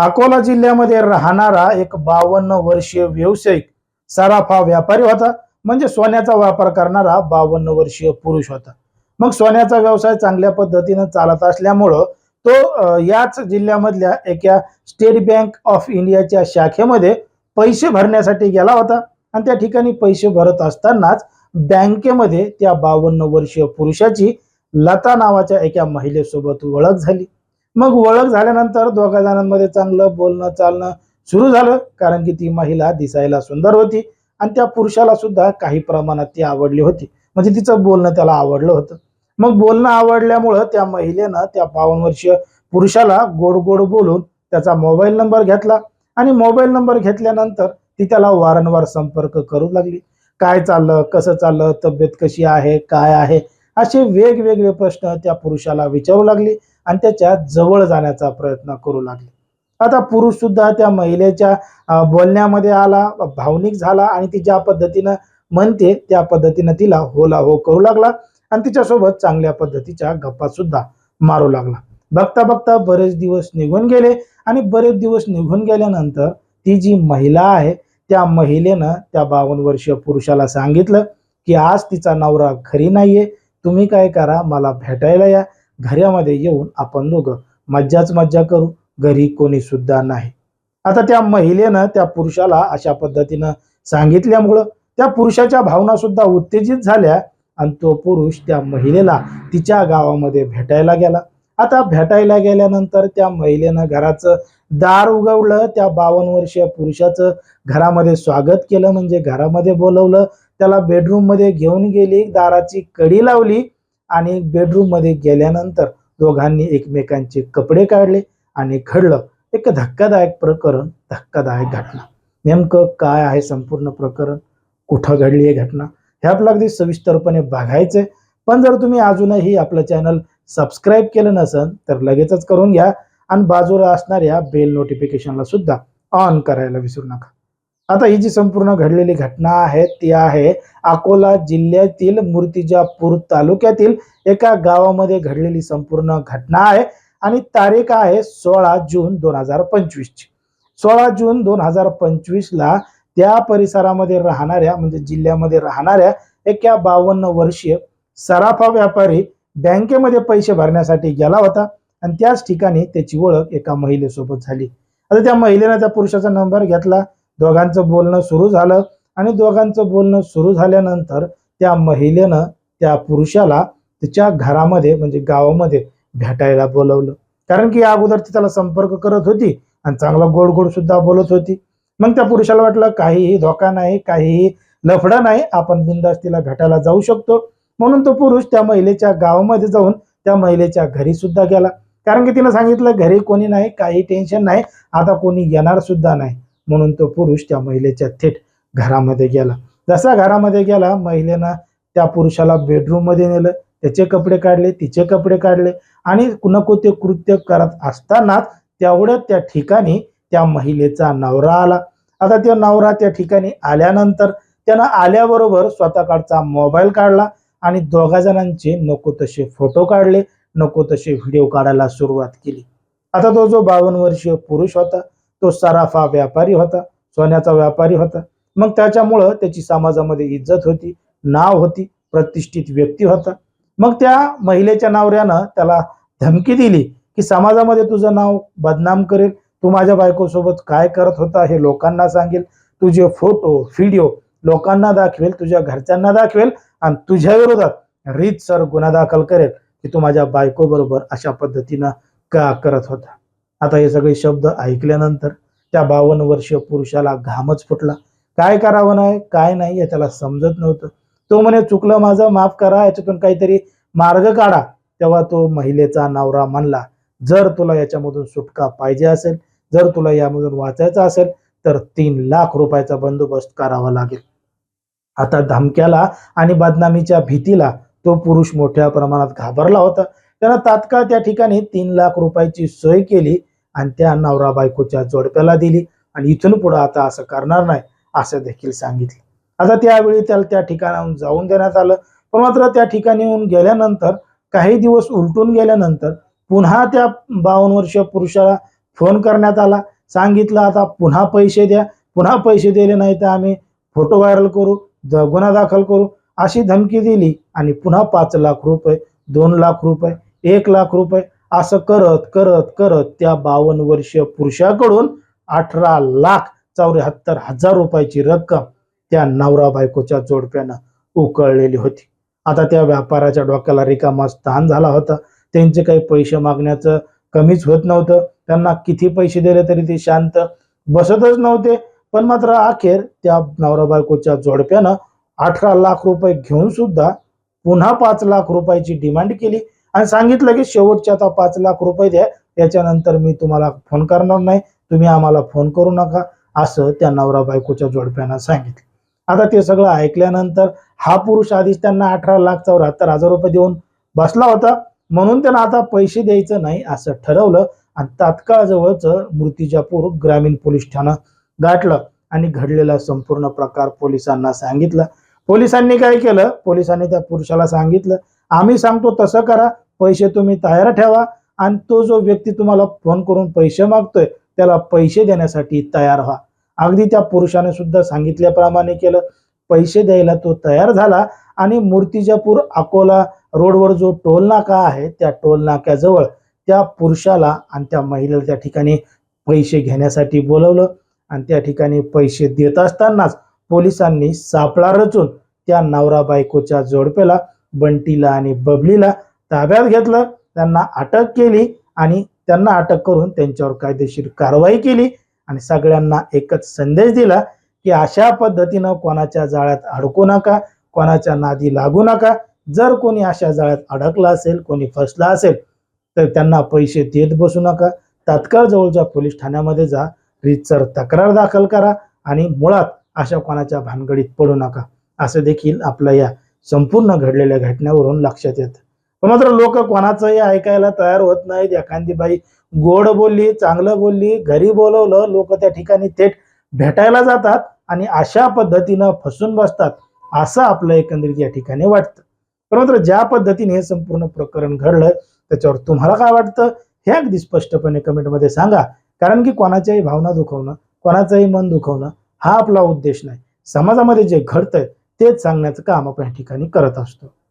अकोला जिल्ह्यामध्ये राहणारा एक बावन्न वर्षीय व्यावसायिक सराफा व्यापारी होता. म्हणजे सोन्याचा व्यापार करणारा बावन्न वर्षीय पुरुष होता. मग सोन्याचा व्यवसाय चांगल्या पद्धतीनं चालत असल्यामुळं तो याच जिल्ह्यामधल्या एका स्टेट बँक ऑफ इंडियाच्या शाखेमध्ये पैसे भरण्यासाठी गेला होता. आणि त्या ठिकाणी पैसे भरत असतानाच बँकेमध्ये त्या बावन्न वर्षीय पुरुषाची लता नावाच्या एका महिलेसोबत ओळख झाली. मग ओळख झाल्यानंतर दोघा जणांमध्ये चांगलं बोलणं चालणं सुरू झालं. कारण की ती महिला दिसायला सुंदर होती आणि त्या पुरुषाला सुद्धा काही प्रमाणात ती आवडली होती. म्हणजे तिचं बोलणं त्याला आवडलं होतं. मग बोलणं आवडल्यामुळं त्या महिलेनं त्या बावन्न वर्षीय पुरुषाला गोड गोड बोलून त्याचा मोबाईल नंबर घेतला आणि मोबाईल नंबर घेतल्यानंतर ती त्याला वारंवार संपर्क करू लागली. काय चाललं कसं चाललं तब्येत कशी आहे काय आहे असे वेगवेगळे प्रश्न त्या पुरुषाला विचारू लागली. आणि त्याच्याजवळ जाण्याचा प्रयत्न करू लागले. आता पुरुष सुद्धा त्या महिलेच्या बोलण्यामध्ये आला भावनिक झाला आणि ती ज्या पद्धतीनं म्हणते त्या पद्धतीनं तिला होला हो करू लागला आणि तिच्यासोबत चांगल्या पद्धतीच्या गप्पा सुद्धा मारू लागला. बघता बघता बरेच दिवस निघून गेले आणि बरेच दिवस निघून गेल्यानंतर ती जी महिला आहे त्या महिलेनं त्या बावन्न वर्षीय पुरुषाला सांगितलं की आज तिचा नवरा खरी नाहीये तुम्ही काय करा मला भेटायला या. घरामध्ये येऊन आपण दोघं मज्जाच मज्जा करू. घरी कोणी सुद्धा नाही. आता त्या महिलेनं त्या पुरुषाला अशा पद्धतीनं सांगितल्यामुळं त्या पुरुषाच्या भावना सुद्धा उत्तेजित झाल्या आणि तो पुरुष त्या महिलेला तिच्या गावामध्ये भेटायला गेला. आता भेटायला गेल्यानंतर त्या महिलेनं घराचं दार उगवलं त्या बावन्न वर्षीय पुरुषाचं घरामध्ये स्वागत केलं म्हणजे घरामध्ये बोलवलं. त्याला बेडरूममध्ये घेऊन गेली दाराची कडी लावली. आणि बेडरूममध्ये गेल्यानंतर दोघांनी एकमेकांचे कपडे काढले आणि घडलं एक धक्कादायक प्रकरण धक्कादायक घटना. नेमकं काय आहे संपूर्ण प्रकरण? कुठं घडली आहे घटना? हे आपलं अगदी सविस्तरपणे बघायचंय. पण जर तुम्ही अजूनही आपलं चॅनल सबस्क्राईब केलं नसेल तर लगेचच करून घ्या. आणि बाजूला असणाऱ्या बेल नोटिफिकेशनला सुद्धा ऑन करायला विसरू नका. आता ही जी संपूर्ण घडलेली घटना आहे ती आहे अकोला जिल्ह्यातील मूर्तिजापूर तालुक्यातील एका गावामध्ये घडलेली संपूर्ण घटना आहे आणि तारीख आहे सोळा जून दोन हजार पंचवीसची. सोळा जून दोन हजार पंचवीसला त्या परिसरामध्ये राहणाऱ्या म्हणजे जिल्ह्यामध्ये राहणाऱ्या एका बावन्न वर्षीय सराफा व्यापारी बँकेमध्ये पैसे भरण्यासाठी गेला होता आणि त्याच ठिकाणी त्याची ओळख एका महिलेसोबत झाली. आता त्या महिलेनं त्या पुरुषाचा नंबर घेतला. दोघांचं बोलणं सुरू झालं आणि दोघांचं बोलणं सुरू झाल्यानंतर त्या महिलेनं त्या पुरुषाला तिच्या घरामध्ये म्हणजे गावामध्ये भेटायला बोलवलं. कारण की या अगोदर ती त्याला संपर्क करत होती आणि चांगला गोड गोड सुद्धा बोलत होती. मग त्या पुरुषाला वाटलं काहीही धोका नाही काहीही लफडा नाही आपण बिंदास तिला भेटायला जाऊ शकतो. म्हणून तो पुरुष त्या महिलेच्या गावामध्ये जाऊन त्या महिलेच्या घरी सुद्धा गेला. कारण की तिनं सांगितलं घरी कोणी नाही काही टेन्शन नाही आता कोणी येणार सुद्धा नाही. म्हणून तो पुरुष त्या महिलेच्या थेट घरामध्ये गेला. जसा घरामध्ये गेला महिलेनं त्या पुरुषाला बेडरूममध्ये नेलं त्याचे कपडे काढले तिचे कपडे काढले आणि नको ते कृत्य करत असतानाच तेवढ्यात त्या ठिकाणी त्या महिलेचा नवरा आला. आता त्या नवरा त्या ठिकाणी आल्यानंतर त्यानं आल्याबरोबर स्वतःकडचा मोबाईल काढला आणि दोघा जणांचे नको तसे फोटो काढले नको तसे व्हिडिओ काढायला सुरुवात केली. आता तो जो बावन्न वर्षीय पुरुष होता तो सराफा व्यापारी होता सोन्याचा व्यापारी होता. मग त्याच्यामुळं त्याची समाजामध्ये इज्जत होती नाव होती प्रतिष्ठित व्यक्ती होता. मग त्या महिलेच्या नवऱ्यानं त्याला धमकी दिली की समाजामध्ये तुझं नाव बदनाम करेल. तू माझ्या बायकोसोबत काय करत होता हे लोकांना सांगेल. तुझे फोटो व्हिडिओ लोकांना दाखवेल तुझ्या घरच्यांना दाखवेल आणि तुझ्या विरोधात रीतसर गुन्हा दाखल करेल की तू माझ्या बायको बरोबर अशा पद्धतीनं का करत होता? आता हे सगळे शब्द ऐकल्यानंतर त्या बावन्न वर्षीय पुरुषाला घामच फुटला. काय करावं नाही काय नाही हे त्याला समजत नव्हतं. तो म्हणे चुकलं माझं माफ करा याच्यातून काहीतरी मार्ग काढा. तेव्हा तो महिलेचा नवरा म्हणला जर तुला याच्यामधून सुटका पाहिजे असेल जर तुला यामधून वाचायचं असेल तर तीन लाख रुपयाचा बंदोबस्त करावा लागेल. आता धमक्याला आणि बदनामीच्या भीतीला तो पुरुष मोठ्या प्रमाणात घाबरला होता. त्यानं तात्काळ त्या ठिकाणी तीन लाख रुपयाची सोय केली आणि त्या नवरा बायकोच्या जोडप्याला दिली आणि इथून पुढे आता असं करणार नाही असं देखील सांगितलं. आता त्यावेळी त्याला त्या ठिकाणाहून जाऊन देण्यात आलं. पण मात्र त्या ठिकाणी येऊन गेल्यानंतर काही दिवस उलटून गेल्यानंतर पुन्हा त्या बावन्न वर्ष पुरुषाला फोन करण्यात आला. सांगितलं आता पुन्हा पैसे द्या पुन्हा पैसे दिले नाही तर आम्ही फोटो व्हायरल करू द- गुन्हा दाखल करू. अशी धमकी दिली आणि पुन्हा पाच लाख रुपये दोन लाख रुपये एक लाख रुपये असं करत करत करत त्या बावन्न वर्षीय पुरुषाकडून अठरा लाख चौऱ्याहत्तर हजार रुपयाची रक्कम त्या नवरा बायकोच्या जोडप्यानं उकळलेली होती. आता त्या व्यापाराच्या डोक्याला रिकामा स्थान झाला होता. त्यांचे काही पैसे मागण्याचं कमीच होत नव्हतं. त्यांना किती पैसे दिले तरी ते शांत बसतच नव्हते. पण मात्र अखेर त्या नवरा बायकोच्या जोडप्यानं अठरा लाख रुपये घेऊन सुद्धा पुन्हा पाच लाख रुपयाची डिमांड केली. आणि सांगितलं की शेवटच्या आता पाच लाख रुपये द्या. त्याच्यानंतर मी तुम्हाला फोन करणार नाही. तुम्ही आम्हाला फोन करू नका. असं त्या नवरा बायकोच्या जोडप्यानं सांगितलं. आता ते सगळं ऐकल्यानंतर हा पुरुष आधीच त्यांना अठरा लाख चौऱ्याहत्तर हजार रुपये देऊन बसला होता. म्हणून त्यांना आता पैसे द्यायचं नाही असं ठरवलं. आणि तात्काळ जवळच मूर्तिजापूर ग्रामीण पोलीस ठाणं गाठलं. आणि घडलेला संपूर्ण प्रकार पोलिसांना सांगितला. पोलिसांनी काय केलं? पोलिसांनी त्या पुरुषाला सांगितलं. आम्ही सांगतो तसं करा. पैसे तुम्ही तयार ठेवा. आणि तो जो व्यक्ती तुम्हाला फोन करून पैसे मागतोय त्याला पैसे देण्यासाठी तयार व्हा. अगदी त्या पुरुषाने सुद्धा सांगितल्याप्रमाणे केलं. पैसे द्यायला तो तयार झाला आणि मूर्तिजापूर अकोला रोडवर जो टोल नाका आहे त्या टोल नाक्याजवळ त्या पुरुषाला आणि त्या महिलेला त्या ठिकाणी पैसे घेण्यासाठी बोलवलं. आणि त्या ठिकाणी पैसे देत असतानाच पोलिसांनी सापळा रचून त्या नवरा बायकोच्या जोडप्याला बंटीला आणि बबलीला ताब्यात घेतलं. त्यांना अटक केली आणि त्यांना अटक करून त्यांच्यावर कायदेशीर कारवाई केली आणि सगळ्यांना एकच संदेश दिला की अशा पद्धतीनं कोणाच्या जाळ्यात अडकू नका कोणाच्या नादी लागू नका. जर कोणी अशा जाळ्यात अडकला असेल कोणी फसला असेल तर त्यांना पैसे देत बसू नका. तात्काळ जवळच्या पोलीस ठाण्यामध्ये जा. रितसर तक्रार दाखल करा आणि मुळात अशा कोणाच्या भानगडीत पडू नका. असं देखील आपल्या या संपूर्ण घडलेल्या घटनेवरून लक्षात येतं. पण मात्र लोक कोणाचंही ऐकायला तयार होत नाहीत. एखादी बाई गोड बोलली चांगलं बोलली घरी बोलवलं लोक त्या ठिकाणी थेट भेटायला जातात आणि अशा पद्धतीनं फसून बसतात असं आपलं एकंदरीत या ठिकाणी वाटतं. पण मात्र ज्या पद्धतीने हे संपूर्ण प्रकरण घडलं त्याच्यावर तुम्हाला काय वाटतं? हे अगदी स्पष्टपणे कमेंटमध्ये सांगा. कारण की कोणाच्याही भावना दुखवणं कोणाचंही मन दुखवणं हा आपला उद्देश नाही. समाजामध्ये जे घडतंय तेच सांगण्याचं काम आपण या ठिकाणी करत असतो.